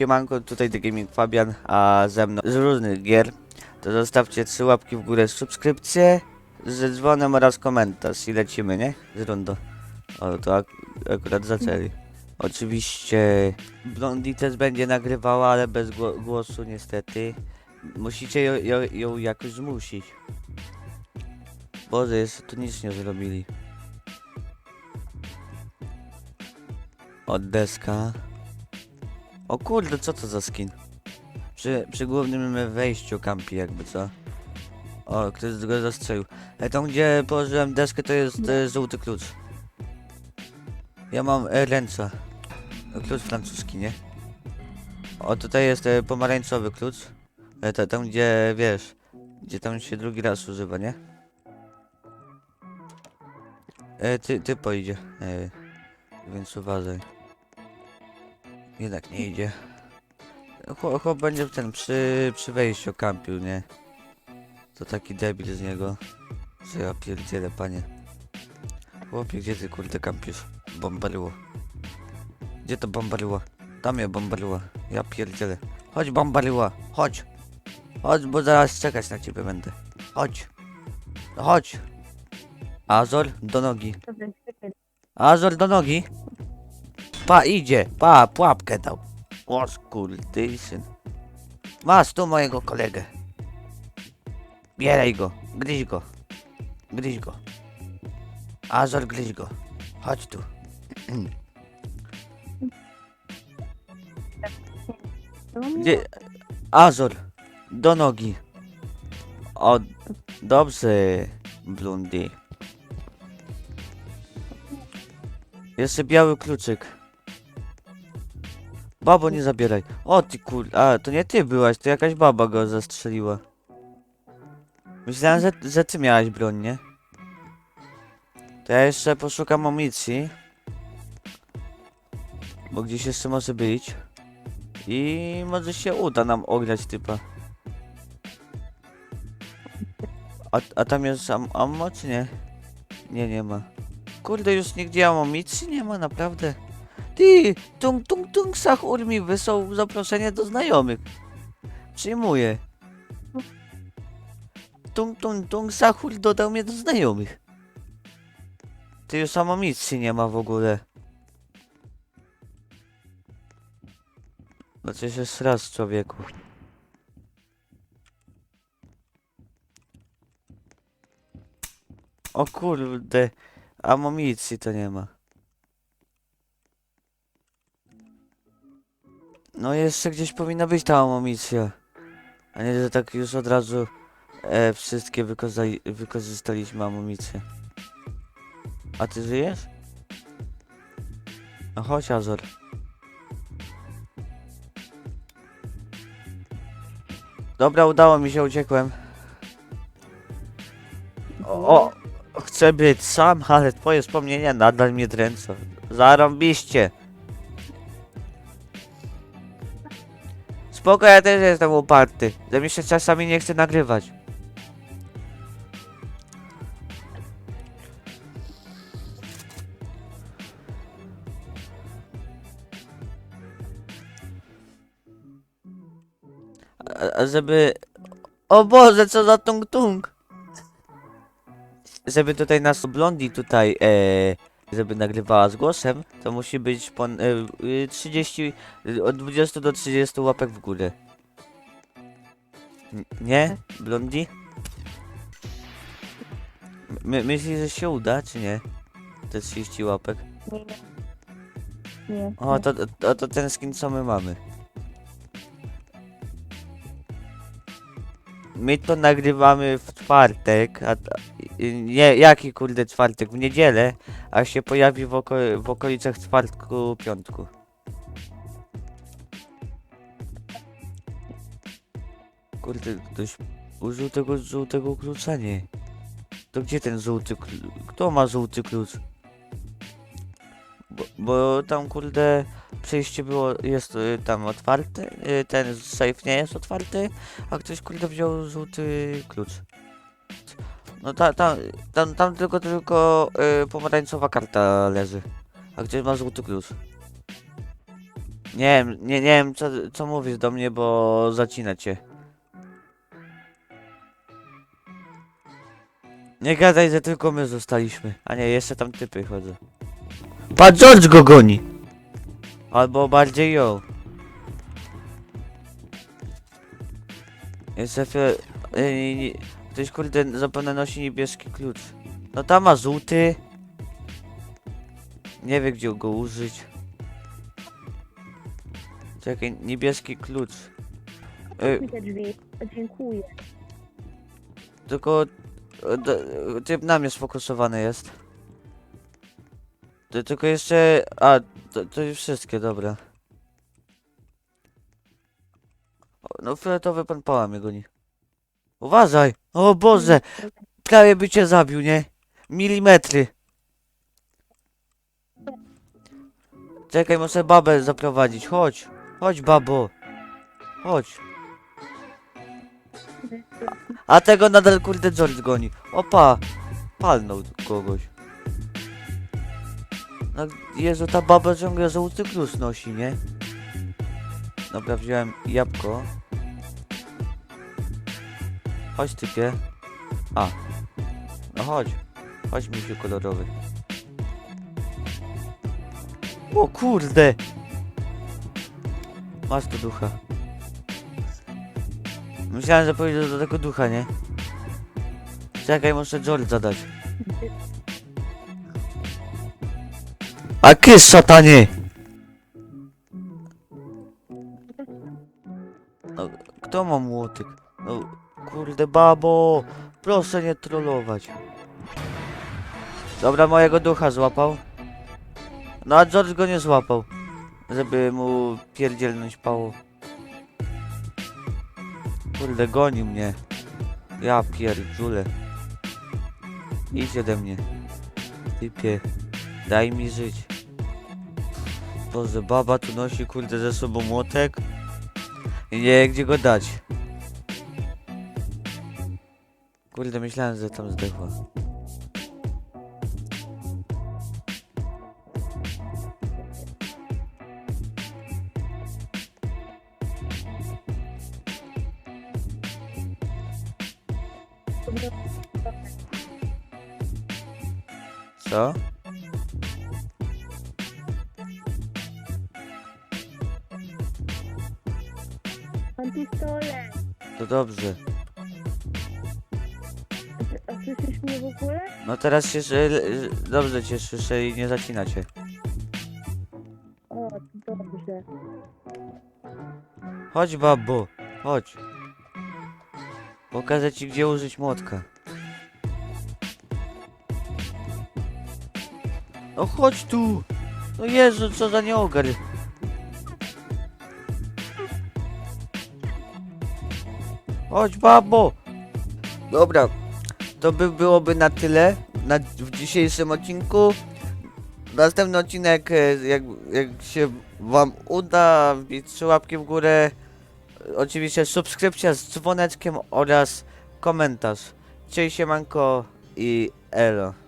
Siemanko, tutaj The Gaming Fabian, a ze mną z różnych gier. To zostawcie trzy łapki w górę, subskrypcję, ze dzwonem oraz komentarz i lecimy, nie? Z rundą. O, to ak akurat zaczęli. Oczywiście Blondie też będzie nagrywała, ale bez gło głosu niestety. Musicie ją, ją, ją jakoś zmusić. Boże, jeszcze tu nic nie zrobili. Od deska. O kurde, co to za skin? Przy, przy głównym wejściu kampi jakby, co? O, ktoś go zastrzelił. E, tam gdzie położyłem deskę to jest e, żółty klucz. Ja mam e, ręce. E, Klucz francuski, nie? O, tutaj jest e, pomarańczowy klucz. E, ta, tam gdzie, wiesz, gdzie tam się drugi raz używa, nie? E, ty, ty pojedzie. E, więc uważaj. Jednak nie idzie. Chłop, chłop będzie ten przy, przy wejściu kampił, nie? To taki debil z niego. Co ja pierdzielę, panie. Chłopie, gdzie ty kurde kampisz? Bombaryło. Gdzie to bombaryło? Tam je bombaryło. Ja pierdzielę. Chodź bombaryło, chodź. Chodź, bo zaraz czekać na ciebie będę. Chodź. Chodź. Azor, do nogi. Azor, do nogi. Pa, idzie. Pa, pułapkę dał. O syn. Masz tu mojego kolegę. Bieraj go. Gryź go. Gryź go. Azor, gryź go. Chodź tu. Gdzie? Azor. Do nogi. O, dobrze, Blundy. Jeszcze biały kluczyk. Babo, nie zabieraj. O ty kur... A, to nie ty byłaś, to jakaś baba go zastrzeliła. Myślałem, że, że ty miałaś broń, nie? To ja jeszcze poszukam amunicji. Bo gdzieś jeszcze może być. I może się uda nam ograć typa. A, a tam jest am ammo, czy nie? Nie, nie ma. Kurde, już nigdzie amunicji nie ma, naprawdę. Ty, tung tung tung Sahur mi wysłał zaproszenie do znajomych. Przyjmuję. Tung tung tung Sahur dodał mnie do znajomych. Ty już amunicji nie ma w ogóle. No coś jest raz człowieku. O kurde, amunicji to nie ma. No jeszcze gdzieś powinna być ta amunicja. A nie, że tak już od razu e, wszystkie wykorzystaliśmy amunicję. A ty żyjesz? No chodź Azor. Dobra, udało mi się, uciekłem. O, o, chcę być sam, ale twoje wspomnienia nadal mnie dręczą. Zarąbiście. Spoko, ja też jestem uparty. Że mi się czasami nie chce nagrywać. A żeby... O Boże, co za tung tung! Żeby tutaj nas blondi tutaj, e, żeby nagrywała z głosem, to musi być pon, y, 30, y, od 20 do 30 łapek w górę. N- nie? Blondi? My, myślisz, że się uda, czy nie? Te 30 łapek. Nie. Nie. O, to, to, to ten skin, co my mamy. My to nagrywamy w czwartek, a y, nie, jaki kurde czwartek, w niedzielę, a się pojawi w, oko w okolicach czwartku, piątku. Kurde, ktoś użył tego żółtego klucza, nie? To gdzie ten żółty klucz? Kto ma żółty klucz? Bo, bo tam kurde przejście było, jest y, tam otwarte, y, ten safe nie jest otwarty, a ktoś kurde wziął żółty klucz. No ta, ta, tam, tam tylko tylko y, pomarańczowa karta leży, a ktoś ma żółty klucz. Nie wiem, nie, nie wiem co, co mówisz do mnie, bo zacina cię. Nie gadaj, że tylko my zostaliśmy. A nie, jeszcze tam typy chodzą. Pan George go goni! Albo bardziej ją. Jeszcze chwilę... Yy, nie- ktoś kurde zapewne nosi niebieski klucz. No tam ma żółty. Nie wie gdzie go użyć. Czekaj, niebieski klucz. Te drzwi. Dziękuję. tylko... e, e, Typ na mnie sfokusowany jest. To, tylko jeszcze... A, to, to już wszystkie, dobra. O, No fioletowy pan pała mnie goni. Uważaj! O Boże! Prawie by cię zabił, nie? Milimetry. Czekaj, muszę babę zaprowadzić. Chodź. Chodź, babo. Chodź. A tego nadal kurde George goni. Opa. Palnął kogoś. No Jezu, ta baba ciągle żółty klucz nosi, nie? Dobra, wziąłem jabłko. Chodź typie. A. No chodź. Chodź misiu kolorowy. O kurde! Masz tu ducha. Myślałem, że pójdę do tego ducha, nie? Czekaj, muszę George zadać. A kys szatanie! No, kto ma młotyk? No, kurde babo! Proszę nie trollować. Dobra, mojego ducha złapał. No a George go nie złapał. Żeby mu pierdzielnąć pało. Kurde, goni mnie. Ja pierdziule. Idź ode mnie. Typie. Daj mi żyć. Boże, baba tu nosi kurde ze sobą młotek. I nie gdzie go dać. Kurde, myślałem, że tam zdechła. Co? Mam pistolet. To dobrze. Słyszysz mnie w ogóle? No teraz się szy- dobrze cię słyszę i nie zacina cię. O, to dobrze. Chodź babo, chodź. Pokażę ci gdzie użyć młotka. No chodź tu! No Jezu, co za nieogar. Chodź babo! Dobra, to by byłoby na tyle na, w dzisiejszym odcinku. Następny odcinek, e, jak, jak się wam uda, trzy łapki w górę, oczywiście subskrypcja z dzwoneczkiem oraz komentarz. Cześć siemanko i elo.